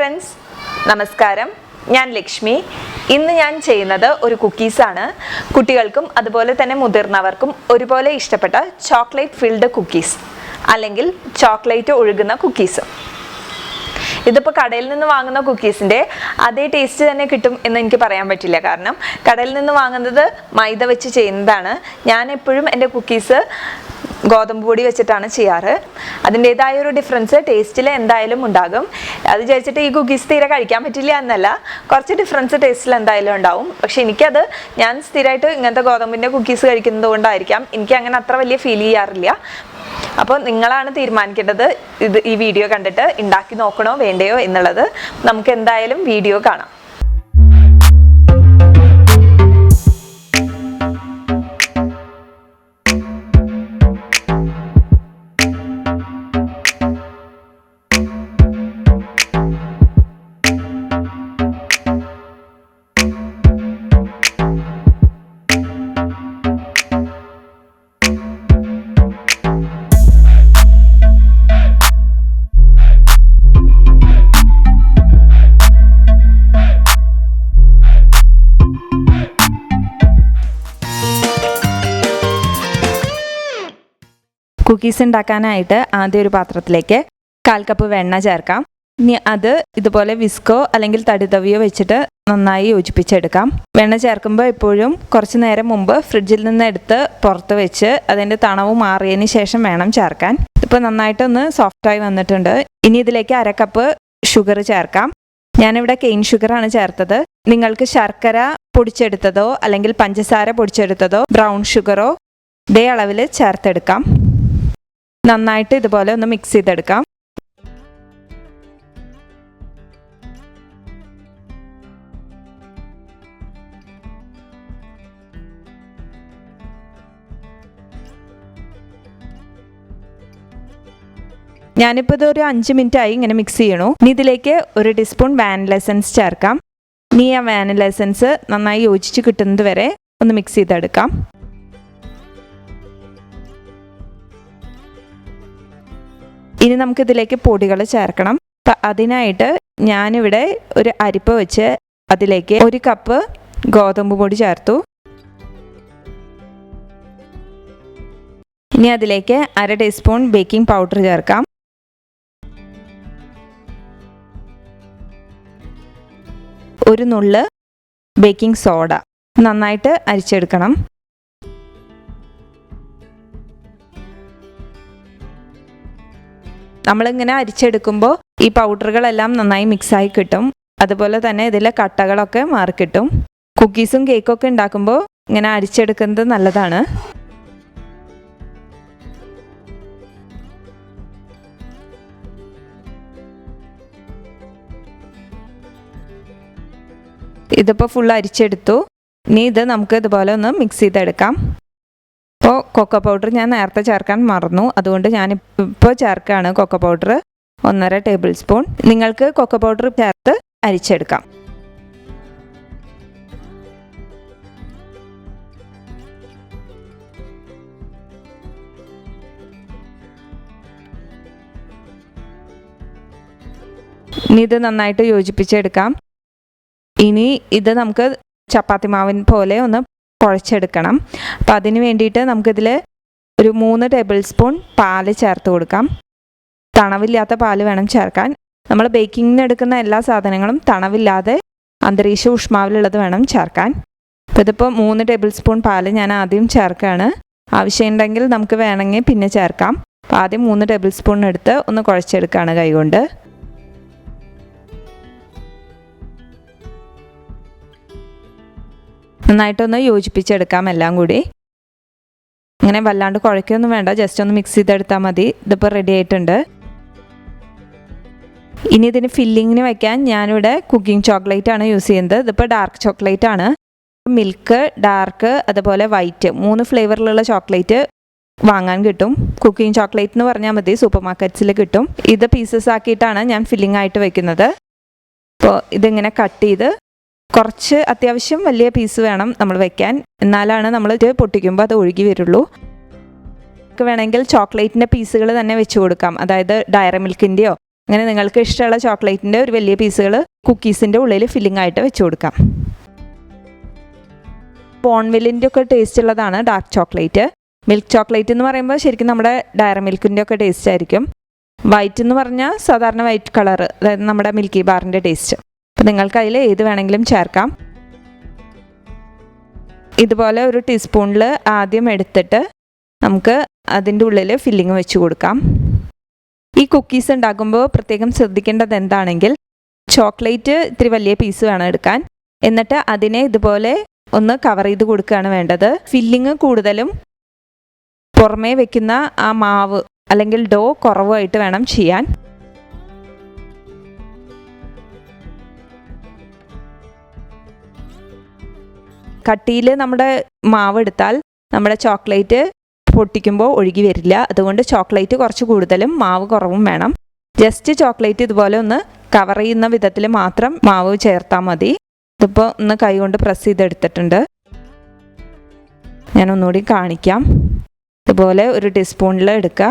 Friends നമസ്കാരം. ഞാൻ ലക്ഷ്മി. ഇന്ന് ഞാൻ ചെയ്യുന്നത് ഒരു കുക്കീസാണ് കുട്ടികൾക്കും അതുപോലെ തന്നെ മുതിർന്നവർക്കും ഒരുപോലെ ഇഷ്ടപ്പെട്ട ചോക്ലേറ്റ് ഫിൽഡ് കുക്കീസ് അല്ലെങ്കിൽ ചോക്ലേറ്റ് ഒഴുകുന്ന കുക്കീസ് ഇതിപ്പോൾ കടയിൽ നിന്ന് വാങ്ങുന്ന കുക്കീസിന്റെ അതേ ടേസ്റ്റ് തന്നെ കിട്ടും എന്ന് എനിക്ക് പറയാൻ പറ്റില്ല. കാരണം കടയിൽ നിന്ന് വാങ്ങുന്നത് മൈദ വെച്ച് ചെയ്യുന്നതാണ്. ഞാൻ എപ്പോഴും എന്റെ കുക്കീസ് ഗോതമ്പ് പൊടി വെച്ചിട്ടാണ് ചെയ്യാറ്. അതിന്റെതായ ഒരു ഡിഫറൻസ് ടേസ്റ്റിൽ എന്തായാലും ഉണ്ടാകും. അത് വിചാരിച്ചിട്ട് ഈ കുക്കീസ് തീരെ കഴിക്കാൻ പറ്റില്ല എന്നല്ല. കുറച്ച് ഡിഫറൻസ് ടേസ്റ്റിൽ എന്തായാലും ഉണ്ടാവും. പക്ഷെ എനിക്കത് ഞാൻ സ്ഥിരമായിട്ട് ഇങ്ങനത്തെ ഗോതമ്പിന്റെ കുക്കീസ് കഴിക്കുന്നത് കൊണ്ടായിരിക്കാം. എനിക്ക് അങ്ങനെ അത്ര വലിയ ഫീൽ ചെയ്യാറില്ല. അപ്പോൾ നിങ്ങളാണ് തീരുമാനിക്കേണ്ടത് ഇത് ഈ വീഡിയോ കണ്ടിട്ട്. ഉണ്ടാക്കി നോക്കണോ വേണ്ടയോ എന്നുള്ളത്. നമുക്ക് എന്തായാലും വീഡിയോ കാണാം. കുക്കീസ് ഉണ്ടാക്കാനായിട്ട് ആദ്യം ഒരു പാത്രത്തിലേക്ക് കാൽ കപ്പ് വെണ്ണ ചേർക്കാം. ഇനി അത് ഇതുപോലെ വിസ്കോ അല്ലെങ്കിൽ തടിതവിയോ വെച്ചിട്ട് നന്നായി യോജിപ്പിച്ചെടുക്കാം. വെണ്ണ ചേർക്കുമ്പോൾ എപ്പോഴും കുറച്ച് നേരം മുമ്പ് ഫ്രിഡ്ജിൽ നിന്ന് എടുത്ത് പുറത്ത് വെച്ച് അതിന്റെ തണവ് മാറിയതിന് ശേഷം വേണം ചേർക്കാൻ. ഇപ്പോൾ നന്നായിട്ടൊന്ന് സോഫ്റ്റായി വന്നിട്ടുണ്ട്. ഇനി ഇതിലേക്ക് അര കപ്പ് ഷുഗർ ചേർക്കാം. ഞാനിവിടെ കെയിൻ ഷുഗറാണ് ചേർത്തത്. നിങ്ങൾക്ക് ശർക്കര പൊടിച്ചെടുത്തതോ അല്ലെങ്കിൽ പഞ്ചസാര പൊടിച്ചെടുത്തതോ ബ്രൗൺ ഷുഗറോ ഇതേ അളവിൽ ചേർത്തെടുക്കാം. നന്നായിട്ട് ഇതുപോലെ ഒന്ന് മിക്സ് ചെയ്തെടുക്കാം. ഞാനിപ്പോൾ ഇത് ഒരു അഞ്ച് മിനിറ്റ് ആയി ഇങ്ങനെ മിക്സ് ചെയ്യണു. ഇനി ഇതിലേക്ക് ഒരു ടീസ്പൂൺ വാനില എസൻസ് ചേർക്കാം. ഇനി ആ വാനില എസൻസ് നന്നായി യോജിച്ച് കിട്ടുന്നത് വരെ ഒന്ന് മിക്സ് ചെയ്തെടുക്കാം. ഇനി നമുക്ക് ഇതിലേക്ക് പൊടികൾ ചേർക്കണം. അപ്പം അതിനായിട്ട് ഞാനിവിടെ ഒരു അരിപ്പ വെച്ച് അതിലേക്ക് ഒരു കപ്പ് ഗോതമ്പ് പൊടി ചേർത്തു. ഇനി അതിലേക്ക് അര ടീസ്പൂൺ ബേക്കിംഗ് പൗഡർ ചേർക്കാം. ഒരു നുള്ള് ബേക്കിംഗ് സോഡ നന്നായിട്ട് അരിച്ചെടുക്കണം. നമ്മളിങ്ങനെ അരിച്ചെടുക്കുമ്പോൾ ഈ പൗഡറുകളെല്ലാം നന്നായി മിക്സായി കിട്ടും. അതുപോലെ തന്നെ ഇതിലെ കട്ടകളൊക്കെ മാറിക്കിട്ടും കുക്കീസും കേക്കും ഒക്കെ ഉണ്ടാക്കുമ്പോൾ ഇങ്ങനെ അരിച്ചെടുക്കുന്നത് നല്ലതാണ്. ഇതിപ്പോൾ ഫുൾ അരിച്ചെടുത്തു. ഇനി ഇത് നമുക്ക് ഇതുപോലെ ഒന്ന് മിക്സ് ചെയ്തെടുക്കാം. ഇപ്പോൾ കൊക്കോ പൗഡർ ഞാൻ നേരത്തെ ചേർക്കാൻ മറന്നു. അതുകൊണ്ട് ഞാൻ ഇപ്പോൾ ചേർക്കുകയാണ് കൊക്കോ പൗഡർ ഒന്നര ടേബിൾ സ്പൂൺ നിങ്ങൾക്ക് കൊക്കോ പൗഡർ ചേർത്ത് അരിച്ചെടുക്കാം. ഇനി ഇത് നന്നായിട്ട് യോജിപ്പിച്ചെടുക്കാം. ഇനി ഇത് നമുക്ക് ചപ്പാത്തി മാവിൻ പോലെ ഒന്ന് കുഴച്ചെടുക്കണം. അപ്പം അതിന് വേണ്ടിയിട്ട് നമുക്കിതിൽ ഒരു മൂന്ന് ടേബിൾ സ്പൂൺ പാൽ ചേർത്ത് കൊടുക്കാം. തണവില്ലാത്ത പാൽ വേണം ചേർക്കാൻ. നമ്മൾ ബേക്കിങ്ങിന് എടുക്കുന്ന എല്ലാ സാധനങ്ങളും തണവില്ലാതെ അന്തരീക്ഷ ഊഷ്മാവിലുള്ളത് വേണം ചേർക്കാൻ. അപ്പോൾ ഇതിപ്പോൾ മൂന്ന് ടേബിൾ സ്പൂൺ പാൽ ഞാൻ ആദ്യം ചേർക്കുകയാണ്. ആവശ്യമുണ്ടെങ്കിൽ നമുക്ക് വേണമെങ്കിൽ പിന്നെ ചേർക്കാം. അപ്പോൾ ആദ്യം മൂന്ന് ടേബിൾ സ്പൂൺ എടുത്ത് ഒന്ന് കുഴച്ചെടുക്കുകയാണ് കൈകൊണ്ട്. നന്നായിട്ടൊന്ന് യോജിപ്പിച്ചെടുക്കാം എല്ലാം കൂടി. അങ്ങനെ വല്ലാണ്ട് കുഴക്കൊന്നും വേണ്ട. ജസ്റ്റ് ഒന്ന് മിക്സ് ചെയ്തെടുത്താൽ മതി. ഇതിപ്പോൾ റെഡി ആയിട്ടുണ്ട്. ഇനി ഇതിന് ഫില്ലിങ്ങിന് വയ്ക്കാൻ ഞാനിവിടെ കുക്കിംഗ് ചോക്ലേറ്റ് ആണ് യൂസ് ചെയ്യുന്നത്. ഇതിപ്പോൾ ഡാർക്ക് ചോക്ലേറ്റ് ആണ്. മിൽക്ക് ഡാർക്ക് അതുപോലെ വൈറ്റ് മൂന്ന് ഫ്ലേവറിലുള്ള ചോക്ലേറ്റ് വാങ്ങാൻ കിട്ടും. കുക്കിംഗ് ചോക്ലേറ്റ് എന്ന് പറഞ്ഞാൽ മതി. സൂപ്പർ മാർക്കറ്റ്സിൽ കിട്ടും. ഇത് പീസസ് ആക്കിയിട്ടാണ് ഞാൻ ഫില്ലിംഗ് ആയിട്ട് വയ്ക്കുന്നത് അപ്പോൾ ഇതിങ്ങനെ കട്ട് ചെയ്ത് കുറച്ച് അത്യാവശ്യം വലിയ പീസ് വേണം നമ്മൾ വെക്കാൻ. എന്നാലാണ് നമ്മൾ ഇത് പൊട്ടിക്കുമ്പോൾ അത് ഒഴുകി വരുള്ളൂ. നമുക്ക് വേണമെങ്കിൽ ചോക്ലേറ്റിന്റെ പീസുകൾ തന്നെ വെച്ച് കൊടുക്കാം. അതായത് ഡയറി മിൽക്കിന്റെയോ അങ്ങനെ നിങ്ങൾക്ക് ഇഷ്ടമുള്ള ചോക്ലേറ്റിന്റെ ഒരു വലിയ പീസുകൾ കുക്കീസിന്റെ ഉള്ളിൽ ഫില്ലിംഗ് ആയിട്ട് വെച്ച് കൊടുക്കാം. ബോൺവില്ലിന്റെ ഒക്കെ ടേസ്റ്റ് ഉള്ളതാണ് ഡാർക്ക് ചോക്ലേറ്റ് മിൽക്ക് ചോക്ലേറ്റ് എന്ന് പറയുമ്പോൾ ശരിക്കും നമ്മുടെ ഡയറി മിൽക്കിന്റെ ഒക്കെ ടേസ്റ്റ് ആയിരിക്കും. വൈറ്റ് എന്ന് പറഞ്ഞാൽ സാധാരണ വൈറ്റ് കളർ അതായത് നമ്മുടെ മിൽക്കി ബാറിന്റെ ടേസ്റ്റ് അപ്പോൾ നിങ്ങൾക്ക് അതിൽ ഏത് വേണമെങ്കിലും ചേർക്കാം. ഇതുപോലെ ഒരു ടീസ്പൂണിൽ ആദ്യം എടുത്തിട്ട് നമുക്ക് അതിന്റെ ഉള്ളിൽ ഫില്ലിങ് വെച്ച് കൊടുക്കാം. ഈ കുക്കീസ് ഉണ്ടാക്കുമ്പോൾ പ്രത്യേകം ശ്രദ്ധിക്കേണ്ടത് എന്താണെങ്കിൽ ചോക്ലേറ്റ് ഇത്തിരി വലിയ പീസ് വേണം എടുക്കാൻ. എന്നിട്ട് അതിനെ ഇതുപോലെ ഒന്ന് കവർ ചെയ്ത് കൊടുക്കുകയാണ് വേണ്ടത്. ഫില്ലിങ് കൂടുതലും പുറമേ വെക്കുന്ന ആ മാവ് അല്ലെങ്കിൽ ഡോ കുറവായിട്ട് വേണം ചെയ്യാൻ. കട്ടിയിൽ നമ്മുടെ മാവ് എടുത്താൽ നമ്മുടെ ചോക്ലേറ്റ് പൊട്ടിക്കുമ്പോൾ ഒഴുകി വരില്ല. അതുകൊണ്ട് ചോക്ലേറ്റ് കുറച്ച് കൂടുതലും മാവ് കുറവും വേണം. ജസ്റ്റ് ചോക്ലേറ്റ് ഇതുപോലെ ഒന്ന് കവർ ചെയ്യുന്ന വിധത്തിൽ മാത്രം മാവ് ചേർത്താൽ മതി. ഇതിപ്പോൾ ഒന്ന് കൈകൊണ്ട് പ്രസ് ചെയ്തെടുത്തിട്ടുണ്ട്. ഞാൻ ഒന്നുകൂടി കാണിക്കാം. ഇതുപോലെ ഒരു ടീസ്പൂണിൽ എടുക്കുക.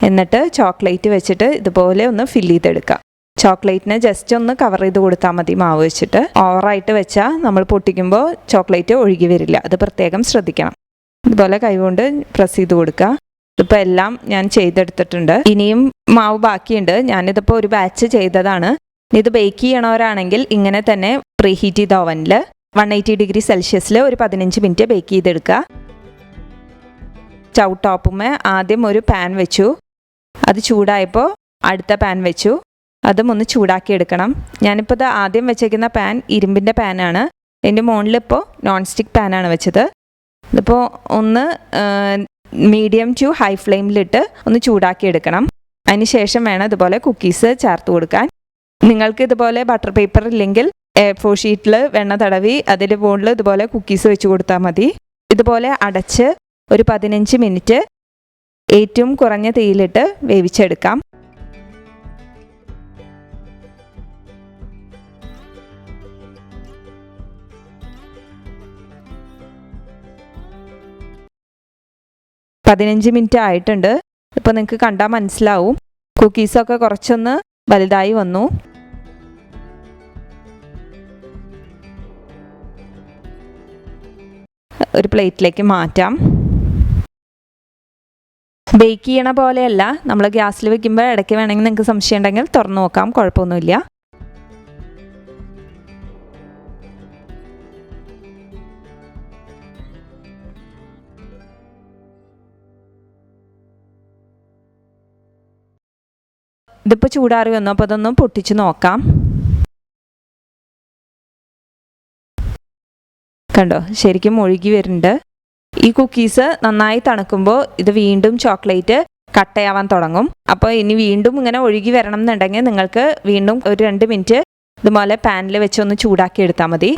എന്നിട്ട് ചോക്ലേറ്റ് വെച്ചിട്ട് ഇതുപോലെ ഒന്ന് ഫില്ല് ചെയ്തെടുക്കുക. ചോക്ലേറ്റിനെ ജസ്റ്റ് ഒന്ന് കവർ ചെയ്ത് കൊടുത്താൽ മതി മാവ് വെച്ചിട്ട്. ഓവറായിട്ട് വെച്ചാൽ നമ്മൾ പൊട്ടിക്കുമ്പോൾ ചോക്ലേറ്റ് ഒഴുകി വരില്ല. അത് പ്രത്യേകം ശ്രദ്ധിക്കണം. ഇതുപോലെ കൈകൊണ്ട് പ്രസ് ചെയ്ത് കൊടുക്കുക ഇതിപ്പോൾ എല്ലാം ഞാൻ ചെയ്തെടുത്തിട്ടുണ്ട്. ഇനിയും മാവ് ബാക്കിയുണ്ട്. ഞാനിതിപ്പോൾ ഒരു ബാച്ച് ചെയ്തതാണ്. ഇത് ബേക്ക് ചെയ്യണവരാണെങ്കിൽ ഇങ്ങനെ തന്നെ പ്രീ ഹീറ്റ് ചെയ്ത ഓവനിൽ വൺ എയ്റ്റി ഡിഗ്രി സെൽഷ്യസിൽ ഒരു പതിനഞ്ച് മിനിറ്റ് ബേക്ക് ചെയ്തെടുക്കുക ചൗട്ടോപ്പുമ്മ ടോപ്പുമേ ആദ്യം ഒരു പാൻ വെച്ചു. അത് ചൂടായപ്പോൾ അടുത്ത പാൻ വെച്ചു. അതും ഒന്ന് ചൂടാക്കി എടുക്കണം ഞാനിപ്പോൾ ഇത് ആദ്യം വെച്ചേക്കുന്ന പാൻ ഇരുമ്പിന്റെ പാനാണ്. എന്റെ മുകളിലിപ്പോൾ നോൺ സ്റ്റിക്ക് പാനാണ് വെച്ചത്. ഇതിപ്പോൾ ഒന്ന് മീഡിയം ടു ഹൈ ഫ്ലെയിമിലിട്ട് ഒന്ന് ചൂടാക്കി എടുക്കണം അതിന് ശേഷം വേണം ഇതുപോലെ കുക്കീസ് ചേർത്ത് കൊടുക്കാൻ. നിങ്ങൾക്ക് ഇതുപോലെ ബട്ടർ പേപ്പർ ഇല്ലെങ്കിൽ ഫോർ ഷീറ്റിൽ വെണ്ണ തടവി അതിന്റെ മുകളിൽ ഇതുപോലെ കുക്കീസ് വെച്ച് കൊടുത്താൽ മതി. ഇതുപോലെ അടച്ച് ഒരു പതിനഞ്ച് മിനിറ്റ് ഏറ്റവും കുറഞ്ഞ തീയിലിട്ട് വേവിച്ചെടുക്കാം. പതിനഞ്ച് മിനിറ്റ് ആയിട്ടുണ്ട്. ഇപ്പോൾ നിങ്ങൾക്ക് കണ്ടാൽ മനസ്സിലാവും. കുക്കീസൊക്കെ കുറച്ചൊന്ന് വലുതായി വന്നു. ഒരു പ്ലേറ്റിലേക്ക് മാറ്റാം. ബേക്ക് ചെയ്യണ പോലെയല്ല. നമ്മൾ ഗ്യാസിൽ വെക്കുമ്പോൾ ഇടയ്ക്ക് വേണമെങ്കിൽ നിങ്ങൾക്ക് സംശയം ഉണ്ടെങ്കിൽ തുറന്നു നോക്കാം. കുഴപ്പമൊന്നുമില്ല. ഇതിപ്പോൾ ചൂടാറി വന്നു അപ്പോൾ അതൊന്ന് പൊട്ടിച്ച് നോക്കാം. കണ്ടോ? ശരിക്കും ഒഴുകി വരുന്നുണ്ട്. ഈ കുക്കീസ് നന്നായി തണുക്കുമ്പോൾ ഇത് വീണ്ടും ചോക്ലേറ്റ് കട്ടയാവാൻ തുടങ്ങും. അപ്പോൾ ഇനി വീണ്ടും ഇങ്ങനെ ഒഴുകി വരണം എന്നുണ്ടെങ്കിൽ നിങ്ങൾക്ക് വീണ്ടും ഒരു രണ്ട് മിനിറ്റ് ഇതുപോലെ പാനിൽ വെച്ചൊന്ന് ചൂടാക്കി എടുത്താൽ മതി.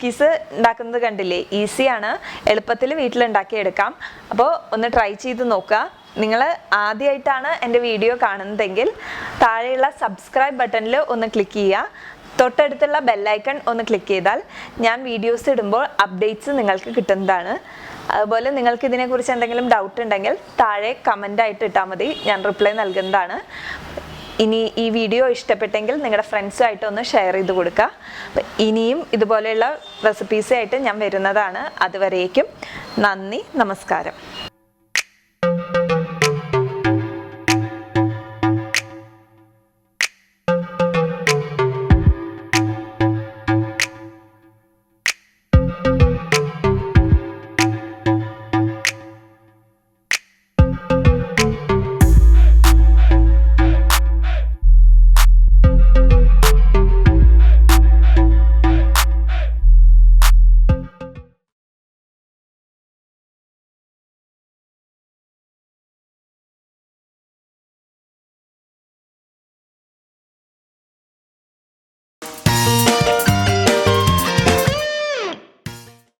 കുക്കീസ് ഉണ്ടാക്കുന്നത് കണ്ടില്ലേ? ഈസിയാണ് എളുപ്പത്തിൽ വീട്ടിലുണ്ടാക്കിയെടുക്കാം. അപ്പോൾ ഒന്ന് ട്രൈ ചെയ്ത് നോക്കുക. നിങ്ങൾ ആദ്യമായിട്ടാണ് എന്റെ വീഡിയോ കാണുന്നതെങ്കിൽ താഴെയുള്ള സബ്സ്ക്രൈബ് ബട്ടണിൽ ഒന്ന് ക്ലിക്ക് ചെയ്യുക. തൊട്ടടുത്തുള്ള ബെല്ലൈക്കൺ ഒന്ന് ക്ലിക്ക് ചെയ്താൽ ഞാൻ വീഡിയോസ് ഇടുമ്പോൾ അപ്ഡേറ്റ്സ് നിങ്ങൾക്ക് കിട്ടുന്നതാണ്. അതുപോലെ നിങ്ങൾക്ക് ഇതിനെക്കുറിച്ച് എന്തെങ്കിലും ഡൗട്ട് ഉണ്ടെങ്കിൽ താഴെ കമന്റായിട്ട് ഇട്ടാൽ മതി. ഞാൻ റിപ്ലൈ നൽകുന്നതാണ്. ഇനി ഈ വീഡിയോ ഇഷ്ടപ്പെട്ടെങ്കിൽ നിങ്ങളുടെ ഫ്രണ്ട്സുമായിട്ട് ഒന്ന് ഷെയർ ചെയ്ത് കൊടുക്കുക. ഇനിയും ഇതുപോലെയുള്ള റെസിപ്പീസായിട്ട് ഞാൻ വരുന്നതാണ്. അതുവരേക്കും നന്ദി നമസ്കാരം.